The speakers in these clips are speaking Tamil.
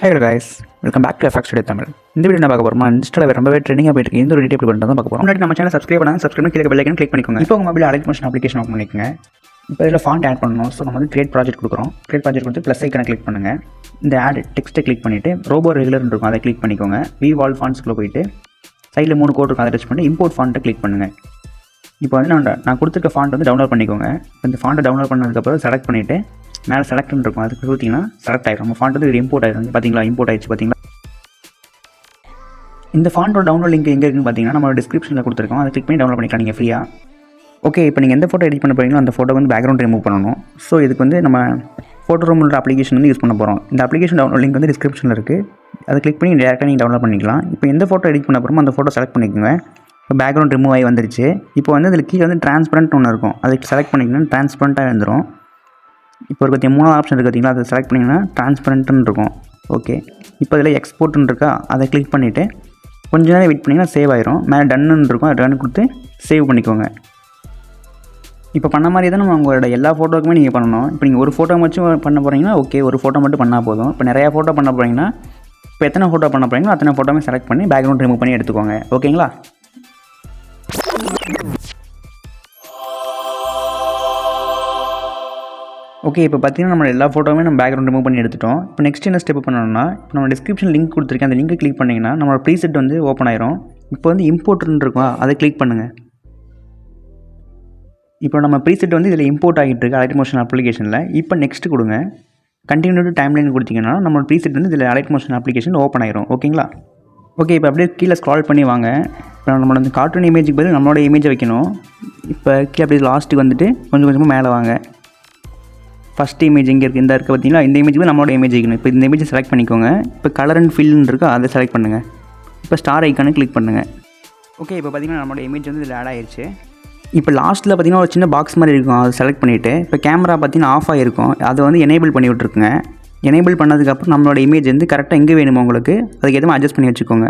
Hello guys welcome back to effect studio Tamil இந்த வீடியோ என்ன பார்க்க போகிறோமா இன்ஸ்டாவில் ரொம்பவே ட்ரெண்டிங்காக போயிட்டு இருக்கு இந்த ஒரு டீட்டெயில் பண்ணுறது தான் பார்க்க போகிறோம் முன்னாடி நம்ம சேனல் சப்ஸ்கிரைப் பண்ணாங்க சப்ஸ்கிரைப் பண்ணி கீழே பெல்லைக்கன் கிளிக் பண்ணிக்கோங்க. இப்போ உங்கள் mobile Alight Motion application open பண்ணிக்கோங்க. இப்போ இதில் ஃபாண்ட் ஆட் பண்ணணும். ஸோ நம்ம வந்து கிரியேட் ப்ராஜெக்ட் கொடுக்குறோம். கிரியேட் ப்ராஜெக்ட் கொடுத்து ப்ளஸ் ஐக்கனை கிளிக் பண்ணுங்கள் இந்த ஆட் டெக்ஸ்ட்டை கிளிக் பண்ணிவிட்டு ரோபோ ரெகுலர் இருக்கும். அதை கிளிக் பண்ணிக்கோங்க. வி வால் ஃபாண்ட்ஸ்க்குள்ளே போயிட்டு சைடில் மூணு கோட் இருக்கும். அதை டச் பண்ணி இம்போர்ட் ஃபாண்ட்டை கிளிக் பண்ணுங்கள் இப்போ வந்து நான் நான் கொடுத்துருக்க ஃபாண்ட் வந்து டவுன்லோட் பண்ணிக்கோங்க. இந்த ஃபாண்ட்டை டவுன்லோட் பண்ணதுக்கப்புறம் செலக்ட் பண்ணிவிட்டு மேலே செலக்ட்னு இருக்கும். அதுக்கு கொடுத்தீங்கன்னா செலக்ட் ஆகிடும் நம்ம ஃபாண்ட் வந்து இது இம்போர்ட் ஆகிடும் பார்த்தீங்களா இம்போர்ட் ஆயிடுச்சு பார்த்தீங்களா இந்த ஃபாண்டோட டவுன்லோட் லிங்க் எங்கே இருக்குன்னு பார்த்தீங்கன்னா நம்ம டிஸ்கிரிப்ஷனில் கொடுத்துருக்கோம். அதை கிளிக் பண்ணி டவுன்லோட் பண்ணிக்கலாம். நீங்கள் ஃப்ரீயாக ஓகே இப்போ நீங்கள் எந்த ஃபோட்டோ எடிட் பண்ண போகிறீங்களோ அந்த ஃபோட்டோ வந்து பேக்ரவுண்ட் ரிமூவ் பண்ணணும். ஸோ இதுக்கு வந்து நம்ம ஃபோட்டோ ரூமோட அப்ளிகேஷன் வந்து யூஸ் பண்ண போகிறோம் இந்த அப்ளிகேஷன் டவுன்லோட் லிங்க் வந்து டிஸ்கிரிப்ஷனில் இருக்குது அதை கிளிக் பண்ணி டேரெக்டாக நீங்கள் டவுன்லோட் பண்ணிக்கலாம். இப்போ எந்த ஃபோட்டோ எடிட் பண்ண போகிறோமோ அந்த ஃபோட்டோ செலக்ட் பண்ணிக்கோங்க. இப்போ பேக்ரவுண்ட் ரிமூவ் ஆகி வந்துருச்சு. இப்போ வந்து அதில் கீழே வந்து டிரான்ஸ்பரண்ட் ஒன்று இருக்கும். அதை செலக்ட் பண்ணிங்கன்னா டிரான்ஸ்பரண்ட்டாக வந்துடும் இப்போ ஒரு பற்றி மூணாவது ஆப்ஷன் இருக்குது பார்த்தீங்களா? அதை செலக்ட் பண்ணிங்கன்னா டிரான்ஸ்பரண்ட்னு இருக்கும். ஓகே இப்போ இதில் எக்ஸ்போர்ட்னு இருக்கா? அதை கிளிக் பண்ணிவிட்டு கொஞ்ச நேரம் வெயிட் பண்ணிங்கன்னா சேவ் ஆயிரும். மேலே டன்னு இருக்கும். அதை டன் கொடுத்து சேவ் பண்ணிக்கோங்க. இப்போ பண்ண மாதிரி தான் நம்ம உங்களோட எல்லா ஃபோட்டோக்குமே நீங்கள் பண்ணணும். இப்போ நீங்கள் ஒரு ஃபோட்டோ மட்டும் பண்ண போகிறீங்கன்னா ஓகே ஒரு ஃபோட்டோ மட்டும் பண்ணால் போதும். இப்போ நிறையா ஃபோட்டோ பண்ண போகிறீங்கன்னா இப்போ எத்தனை ஃபோட்டோ பண்ண போகிறீங்களோ அத்தனை ஃபோட்டோமே செலக்ட் பண்ணி பேக்ரவுண்ட் ரிமூவ் பண்ணி எடுத்துக்கோங்க. ஓகேங்களா ஓகே இப்போ பார்த்தீங்கன்னா நம்ம எல்லா ஃபோட்டோவுமே நம்ம பேக்ரவுண்ட் ரிமூவ் பண்ணி எடுத்துட்டோம். இப்போ நெக்ஸ்ட் என்ன ஸ்டெப் பண்ணணும்னா இப்போ நம்ம டிஸ்கிரிப்ஷன் லிங்க் கொடுத்துருக்கேன். அந்த லிங்கை கிளிக் பண்ணிங்கன்னா நம்மளோட ப்ரீசெட் வந்து ஓப்பன் ஆயிரும். இப்போ வந்து இம்போர்ட்னு இருக்கும் அதை கிளிக் பண்ணுங்கள் இப்போ நம்ம ப்ரீசெட் வந்து இதில் இம்போர்ட் ஆகிட்டு இருக்கு அலைட் மோஷன் அப்ளிகேஷனில் இப்போ நெக்ஸ்ட் கொடுங்க. கண்டினியூ டு டைம் லைன் கொடுத்தீங்கன்னா நம்மளோட ப்ரீசெட் வந்து இதில் அலைட் மோஷன் அப்ளிகேஷன் ஓப்பன் ஆயிரும். ஓகேங்களா ஓகே இப்போ அப்படியே கீழே ஸ்க்ரால் பண்ணி வாங்க. இப்போ நம்மளோட அந்த கார்ட்டூன் இமேஜுக்கு பதில் நம்மளோட இமேஜை வைக்கணும். இப்போ கீழே அப்படியே லாஸ்ட்டுக்கு வந்துட்டு கொஞ்சம் கொஞ்சமாக மேலே வாங்க. ஃபஸ்ட் இமேஜ் இங்கே இருக்குது இந்த இருக்குது பார்த்தீங்களா இந்த இமேஜ் வந்து நம்மளோட இமேஜ் வைக்கணும் இப்போ இந்த இமேஜ் செலக்ட் பண்ணிக்கோங்க. இப்போ கலர் அண்ட் ஃபில்னு இருக்கோ அதை செலக்ட் பண்ணுங்கள் இப்போ ஸ்டார் ஐக்கானு கிளிக் பண்ணுங்கள் ஓகே இப்போ பார்த்தீங்கன்னா நம்மளோட இமேஜ் வந்து இதில் ஆட் ஆயிடுச்சு இப்போ லாஸ்ட்டில் பார்த்தீங்கன்னா ஒரு சின்ன பாக்ஸ் மாதிரி இருக்கும் அதை செலக்ட் பண்ணிவிட்டு இப்போ கேமரா பார்த்தீங்கன்னா ஆஃப் ஆகிருக்கும் அதை வந்து எனேபிள் பண்ணி விட்ருக்குங்க எனேபிள் பண்ணதுக்கப்புறம் நம்மளோட இமேஜ் வந்து கரெக்டாக எங்கே வேணுமோ உங்களுக்கு அதுக்கு எதுவும் அட்ஜஸ்ட் பண்ணி வச்சுக்கோங்க.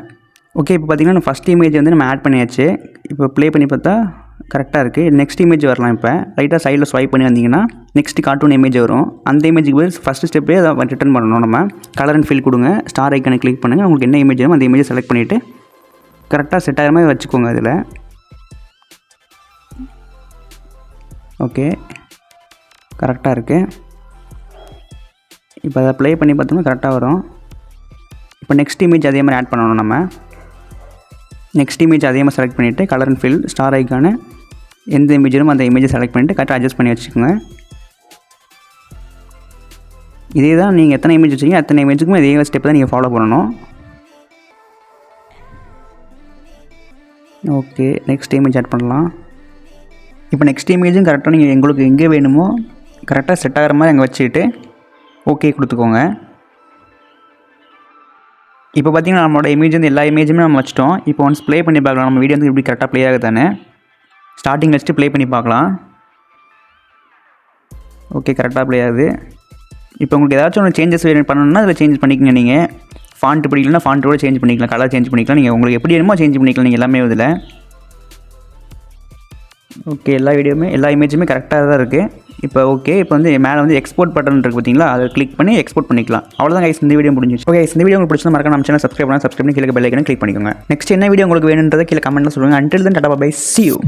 ஓகே இப்போ பார்த்தீங்கன்னா ஃபஸ்ட் இமேஜ் வந்து நம்ம ஆட் பண்ணியாச்சு. இப்போ ப்ளே பண்ணி பார்த்தா கரெக்டாக இருக்குது நெக்ஸ்ட் இமேஜ் வரலாம் இப்போ. லைட்டாக சைடில் ஸ்வைப் பண்ணி வந்தீங்கன்னா நெக்ஸ்ட் கார்ட்டூன் இமேஜ் வரும். அந்த இமேஜுக்கு போய் ஃபஸ்ட்டு ஸ்டெப்பே அதை ரிட்டர்ன் பண்ணணும் நம்ம. கலர் அண்ட் ஃபில் கொடுங்க. ஸ்டார் ஐக்கனை கிளிக் பண்ணுங்கள் உங்களுக்கு என்ன இமேஜ் வேணும் அந்த இமேஜை செலக்ட் பண்ணிவிட்டு கரெக்டாக செட் ஆகிற மாதிரி வச்சுக்கோங்க அதில். ஓகே கரெக்டாக இருக்குது இப்போ அதை ப்ளே பண்ணி பார்த்தோம்னா கரெக்டாக வரும். இப்போ நெக்ஸ்ட் இமேஜ் அதே மாதிரி ஆட் பண்ணணும் நம்ம. நெக்ஸ்ட் இமேஜ் அதே மாதிரி செலக்ட் பண்ணிவிட்டு colour and fill star icon எந்த இமேஜ் வேணுமோ அந்த இமேஜை செலக்ட் பண்ணிவிட்டு கரெக்டாக அட்ஜஸ்ட் பண்ணி வச்சுக்கோங்க. இதே தான் நீங்கள் எத்தனை இமேஜ் வச்சுக்கீங்க அத்தனை இமேஜுக்கும் இதே ஸ்டெப் தான் நீங்கள் ஃபாலோ பண்ணணும். ஓகே நெக்ஸ்ட் இமேஜ் ஆட் பண்ணலாம். இப்போ நெக்ஸ்ட் இமேஜும் கரெக்டாக நீங்கள் எங்களுக்கு எங்கே வேணுமோ கரெக்டாக செட் ஆகிற மாதிரி அங்கே வச்சுக்கிட்டு ஓகே கொடுத்துக்கோங்க. இப்போ பார்த்தீங்கன்னா நம்மளோட இமேஜ் வந்து எல்லா இமேஜுமே நம்ம வச்சிட்டோம். இப்போ ஒன்ஸ் ப்ளே பண்ணி பார்க்கலாம். நம்ம வீடியோ வந்து எப்படி கரெக்டாக ப்ளே ஆகுதானே ஸ்டார்டிங் வச்சுட்டு ப்ளே பண்ணி பார்க்கலாம். ஓகே கரெக்டாக ப்ளே ஆகுது. இப்போ உங்களுக்கு ஏதாச்சும் ஒன்று சேஞ்சஸ் பண்ணணும்னா அதில் சேஞ்ச் பண்ணிக்கங்க நீங்கள் ஃபாண்ட் பிடிக்கலன்னா ஃபாண்ட்டோட சேஞ்ச் பண்ணிக்கலாம். கலர் சேஞ்ச் பண்ணிக்கலாம். நீங்கள் உங்களுக்கு எப்படி வேணுமோ சேஞ்ச் பண்ணிக்கலாம். நீங்கள் எல்லாமே இதில். ஓகே எல்லா வீடியோவுமே எல்லா இமேஜுமே கரெக்டாக தான் இருக்குது இப்போ ஓகே இப்போ வந்து மேலே வந்து எக்ஸ்போர்ட் பட்டன் இருக்குது பார்த்தீங்களா? அதை கிளிக் பண்ணி எக்ஸ்போர்ட் பண்ணிக்கலாம். அவ்வளோதான் கைஸ் இந்த வீடியோ முடிஞ்சிச்சு ஓகே இந்த வீடியோ உங்களுக்கு பிடிச்சா மறக்காம நம்ம சேனல் சப்ஸ்கிரைப் பண்ணால் சப்ஸ்கிரைப் பண்ணி கீழே பெல் ஐக்கனை கிளிக் பண்ணிக்கோங்க. நெக்ஸ்ட் என்ன வீடியோ உங்களுக்கு வேணுன்றதை கீழே கமெண்ட்டில் சொல்லுங்கள் until then tata bye see you